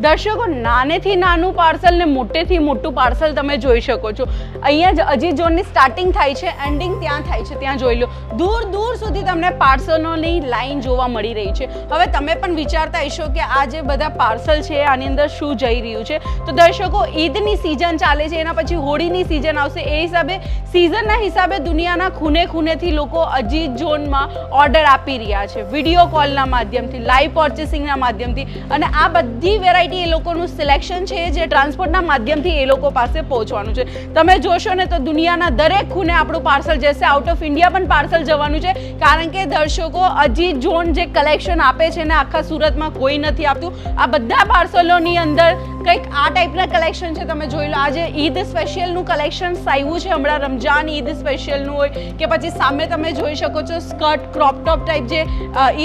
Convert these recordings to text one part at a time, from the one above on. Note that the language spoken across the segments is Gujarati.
દર્શકો, નાનેથી નાનું પાર્સલ ને મોટેથી મોટું પાર્સલ તમે જોઈ શકો છો. અહીંયા જ અજીત ઝોનની સ્ટાર્ટિંગ થાય છે એન્ડિંગ ત્યાં થાય છે, ત્યાં જોઈ લો. દૂર દૂર સુધી તમને પાર્સલોની લાઈન જોવા મળી રહી છે. હવે તમે પણ વિચારતા હશો કે આ જે બધા પાર્સલ છે, આની અંદર શું જઈ રહ્યું છે? તો દર્શકો, ઈદની સિઝન ચાલે છે, એના પછી હોળીની સિઝન આવશે. એ હિસાબે સિઝનના હિસાબે દુનિયાના ખૂને ખૂનેથી લોકો અજીત ઝોનમાં ઓર્ડર આપી રહ્યા છે. વીડિયો કોલના માધ્યમથી લાઈવ પર્ચેસિંગના માધ્યમથી. અને આ બધી વેરાયટી એ લોકોનું સિલેક્શન છે, જે ટ્રાન્સપોર્ટના માધ્યમથી એ લોકો પાસે પહોંચવાનું છે. તમે જોશો ને તો દુનિયાના દરેક ખૂણે આપણું પાર્સલ જશે. આઉટ ઓફ ઇન્ડિયા પણ પાર્સલ જવાનું છે. કારણ કે દર્શકો અજીત ઝોન જે કલેક્શન આપે છે ને આખા સુરતમાં કોઈ નથી આપતું. આ બધા પાર્સલોની અંદર કંઈક આ ટાઈપના કલેક્શન છે, તમે જોઈ લો. આજે ઈદ સ્પેશિયલનું કલેક્શન આવ્યું છે, હમણાં રમજાન ઈદ સ્પેશિયલનું હોય કે પછી સામે તમે જોઈ શકો છો સ્કર્ટ ક્રોપ ટોપ ટાઈપ જે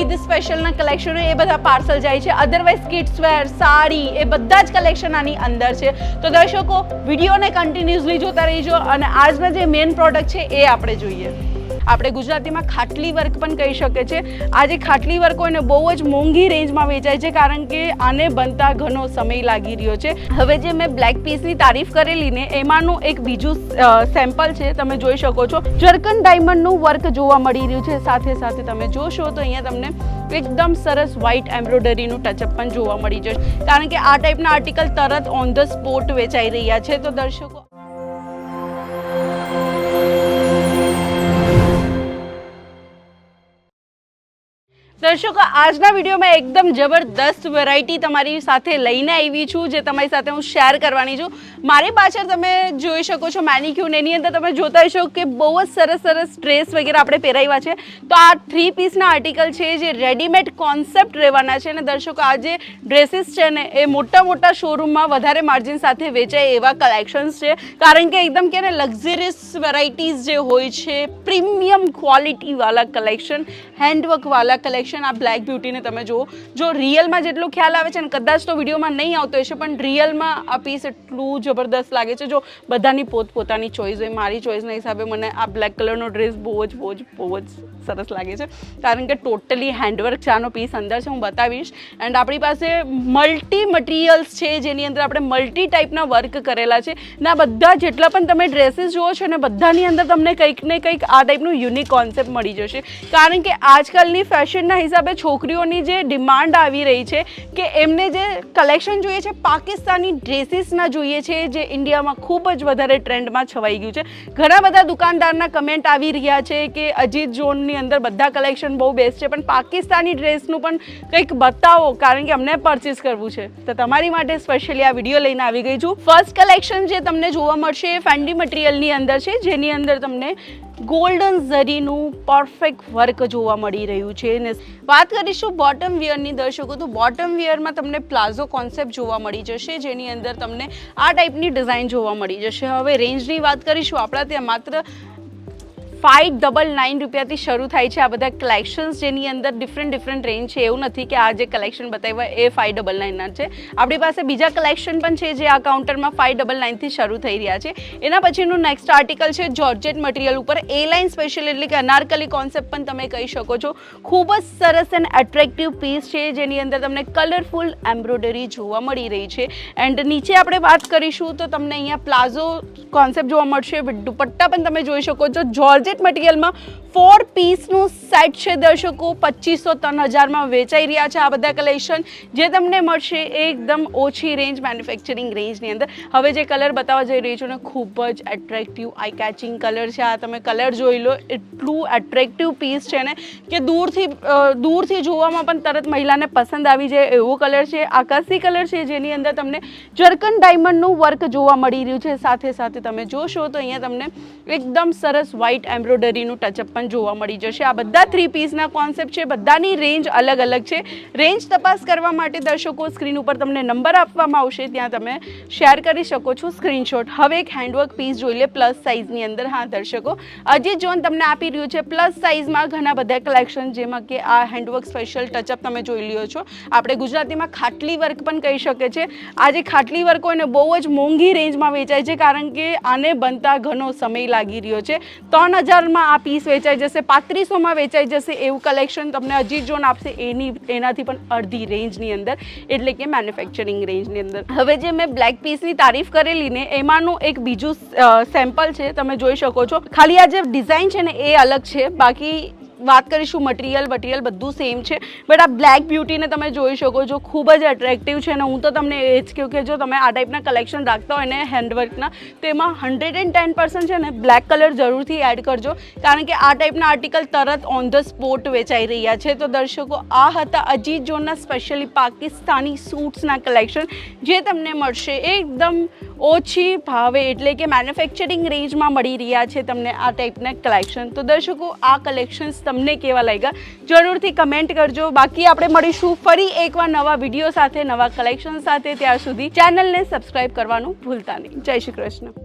ઈદ સ્પેશિયલના કલેક્શન હોય એ બધા પાર્સલ જાય છે. અધરવાઇઝ કિડ્સ વેર સાડી, એ બધા જ કલેક્શન આની અંદર છે. તો દર્શકો વિડીયોને કન્ટિન્યુઅસલી જોતા રહીજો અને આજના જે મેઇન પ્રોડક્ટ છે એ આપણે જોઈએ. આપણે ગુજરાતીમાં ખાટલી વર્ક પણ કહી શકે છે આ જે ખાટલી વર્ક હોય ને બહુ જ મોંઘી રેન્જમાં વેચાય છે, કારણ કે આને બનતા ઘણો સમય લાગી રહ્યો છે. હવે જે મેં બ્લેક પીસની તારીફ કરેલી ને, એમાંનું એક બીજું સેમ્પલ છે, તમે જોઈ શકો છો. જર્કન ડાયમંડનું વર્ક જોવા મળી રહ્યું છે. સાથે સાથે તમે જોશો તો અહીંયા તમને એકદમ સરસ વ્હાઇટ એમ્બ્રોડરીનું ટચઅપ પણ જોવા મળી જશે. કારણ કે આ ટાઈપના આર્ટિકલ તરત ઓન ધ સ્પોટ વેચાઈ રહ્યા છે. તો દર્શકો દર્શકો, આજના વિડીયોમાં એકદમ જબરદસ્ત વેરાયટી તમારી સાથે લઈને આવી છું, જે તમારી સાથે હું શેર કરવાની છું. મારી પાછળ તમે જોઈ શકો છો મેનિક્યુન એની અંદર તમે જોતા હશો કે બહુ જ સરસ સરસ ડ્રેસ વગેરે આપણે પહેરાવ્યા છે. તો આ થ્રી પીસના આર્ટિકલ છે, જે રેડીમેડ કોન્સેપ્ટ રહેવાના છે અને દર્શકો, આ જે ડ્રેસીસ છે ને, એ મોટા મોટા શોરૂમમાં વધારે માર્જિન સાથે વેચાય એવા કલેક્શન્સ છે. કારણ કે એકદમ કે ને લક્ઝરિયસ વેરાયટીઝ જે હોય છે પ્રીમિયમ ક્વોલિટીવાળા કલેક્શન હેન્ડવર્કવાળા કલેક્શન આ બ્લેક બ્યુટીને તમે જુઓ. જો રિયલમાં જેટલો ખ્યાલ આવે છે ને, કદાચ તો વિડીયોમાં નહીં આવતો હશે, પણ રિયલમાં આ પીસ એટલું જબરદસ્ત લાગે છે. જો બધાની પોતપોતાની ચોઈસ હોય, મારી ચોઈસના હિસાબે મને આ બ્લેક કલરનો ડ્રેસ બહુ જ બહુ જ બહુ જ સરસ લાગે છે. કારણ કે ટોટલી હેન્ડવર્ક છે આનો પીસ અંદર છે, હું બતાવીશ. એન્ડ આપણી પાસે મલ્ટી મટીરિયલ્સ છે, જેની અંદર આપણે મલ્ટી ટાઈપના વર્ક કરેલા છે. ને આ બધા જેટલા પણ તમે ડ્રેસીસ જુઓ છો ને, બધાની અંદર તમને કંઈક ને કંઈક આ ટાઈપનું યુનિક કોન્સેપ્ટ મળી જશે. કારણ કે આજકાલની ફેશનના હિસાબે છોકરીઓની જે ડિમાન્ડ આવી રહી છે કે એમને જે કલેક્શન જોઈએ છે, પાકિસ્તાની ડ્રેસીસના જોઈએ છે, જે ઇન્ડિયામાં ખૂબ જ વધારે ટ્રેન્ડમાં છવાઈ ગયું છે. ઘણા બધા દુકાનદારના કમેન્ટ આવી રહ્યા છે કે અજીત ઝોનની અંદર બધા કલેક્શન બહુ બેસ્ટ છે, પણ પાકિસ્તાની ડ્રેસનું પણ કંઈક બતાવો, કારણ કે અમને પરચેસ કરવું છે. તો તમારી માટે સ્પેશિયલી આ વીડિયો લઈને આવી ગઈ છું. ફર્સ્ટ કલેક્શન જે તમને જોવા મળશે એ ફેન્ડી મટીરિયલની અંદર છે, જેની અંદર તમને ગોલ્ડન ઝરીનું પરફેક્ટ વર્ક જોવા મળી રહ્યું છે. ને વાત કરીશું બોટમ વિયરની દર્શકો, તો બોટમ વિયરમાં તમને પ્લાઝો કોન્સેપ્ટ જોવા મળી જશે, જેની અંદર તમને આ ટાઈપની ડિઝાઇન જોવા મળી જશે. હવે રેન્જની વાત કરીશું આપણા ત્યાં માત્ર ફાઇવ ડબલ નાઇન રૂપિયાથી શરૂ થાય છે આ બધા કલેક્શન્સ જેની અંદર ડિફરન્ટ ડિફરન્ટ રેન્જ છે. એવું નથી કે આ જે કલેક્શન બતાવ્યા એ ફાઇવ ડબલ નાઇનના છે. આપણી પાસે બીજા કલેક્શન પણ છે જે આ કાઉન્ટરમાં ફાઇવ ડબલ નાઇનથી શરૂ થઈ રહ્યા છે. એના પછીનું નેક્સ્ટ આર્ટિકલ છે જોર્જેટ મટીરિયલ ઉપર એ લાઇન સ્પેશિયલ એટલે કે અનારકલી કોન્સેપ્ટ પણ તમે કહી શકો છો. ખૂબ જ સરસ એન્ડ એટ્રેક્ટિવ પીસ છે જેની અંદર તમને કલરફુલ એમ્બ્રોઇડરી જોવા મળી રહી છે. એન્ડ નીચે આપણે વાત કરીશું તો તમને અહીંયા પ્લાઝો કોન્સેપ્ટ જોવા મળશે. દુપટ્ટા પણ તમે જોઈ શકો છો. જોર્જેટ મટીરિયલમાં ફોર પીસનું સેટ છે. દર્શકો, પચીસો ત્રણ હજારમાં વેચાઈ રહ્યા છે આ બધા કલેક્શન જે તમને મળશે એકદમ ઓછી રેન્જ મેન્યુફેક્ચરિંગ રેન્જની અંદર. હવે જે કલર બતાવવા જઈ રહી છું ને, ખૂબ જ એટ્રેક્ટિવ આઈ કેચિંગ કલર છે. આ તમે કલર જોઈ લો, એટલું એટ્રેક્ટિવ પીસ છે ને કે દૂરથી દૂરથી જોવામાં પણ તરત મહિલાને પસંદ આવી જાય એવો કલર છે. આકાશી કલર છે, જેની અંદર તમને જર્કન ડાયમંડનું વર્ક જોવા મળી રહ્યું છે. સાથે સાથે તમે જોશો તો અહીંયા તમને એકદમ સરસ વ્હાઇટ એમ્બ્રોઇડરીનું ટચઅપ પણ જોવા મળી જશે. આ બધા થ્રી પીસના કોન્સેપ્ટ છે. બધાની રેન્જ અલગ અલગ છે. રેન્જ તપાસ કરવા માટે દર્શકો સ્ક્રીન ઉપર તમને નંબર આપવામાં આવશે. ત્યાં તમે શેર કરી શકો છો સ્ક્રીનશોટ હવે એક હેન્ડવર્ક પીસ જોઈ લે પ્લસ સાઇઝની અંદર. હા, દર્શકો, અજીત જોન તમને આપી રહ્યું છે. પ્લસ સાઇઝમાં ઘણા બધા કલેક્શન જેમાં કે આ હેન્ડવર્ક સ્પેશિયલ ટચઅપ તમે જોઈ લ્યો છો. આપણે ગુજરાતીમાં ખાટલી વર્ક પણ કહી શકે છે. આ જે ખાટલી વર્ક હોય ને, બહુ જ મોંઘી રેન્જમાં વેચાય છે, કારણ કે આને બનતા ઘણો સમય લાગી રહ્યો છે. ત્રણ હજારમાં આ પીસ વેચાઈ જશે, પાંત્રીસોમાં વેચાઈ જશે એવું કલેક્શન તમને અજીત જોન આપશે, એની એનાથી પણ અડધી રેન્જની અંદર, એટલે કે મેન્યુફેક્ચરિંગ રેન્જની અંદર. હવે જે મેં બ્લેક પીસની તારીફ કરેલી ને, એમાંનું એક બીજું સેમ્પલ છે, તમે જોઈ શકો છો. ખાલી આ જે ડિઝાઇન છે ને, એ અલગ છે. બાકી વાત કરીશું મટીરિયલ મટીરિયલ બધું સેમ છે. બટ આ બ્લેક બ્યુટીને તમે જોઈ શકો છો, ખૂબ જ એટ્રેક્ટિવ છે. અને હું તો તમને એ જ કહું કે જો તમે આ ટાઈપના કલેક્શન રાખતા હોય ને હેન્ડવર્કના તો એમાં હંડ્રેડ એન્ડ ટેન પર્સન્ટ છે ને બ્લેક કલર જરૂરથી એડ કરજો. કારણ કે આ ટાઈપના આર્ટિકલ તરત ઓન ધ સ્પોટ વેચાઈ રહ્યા છે. તો દર્શકો, આ હતા અજીત જોનના સ્પેશિયલી પાકિસ્તાની સૂટ્સના કલેક્શન જે તમને મળશે એકદમ ઓછી ભાવે એટલે કે મેન્યુફેક્ચરિંગ રેન્જમાં મળી રહ્યા છે તમને આ ટાઈપના કલેક્શન તો દર્શકો, આ કલેક્શન્સ તમને કેવા લાગ્યા? જરૂરથી કમેન્ટ કરજો. બાકી આપણે મળીશું ફરી એકવાર નવા વીડિયો સાથે, નવા કલેક્શન સાથે. ત્યાર સુધી ચેનલને સબસ્ક્રાઈબ કરવાનું ભૂલતા નહીં. જય શ્રી કૃષ્ણ.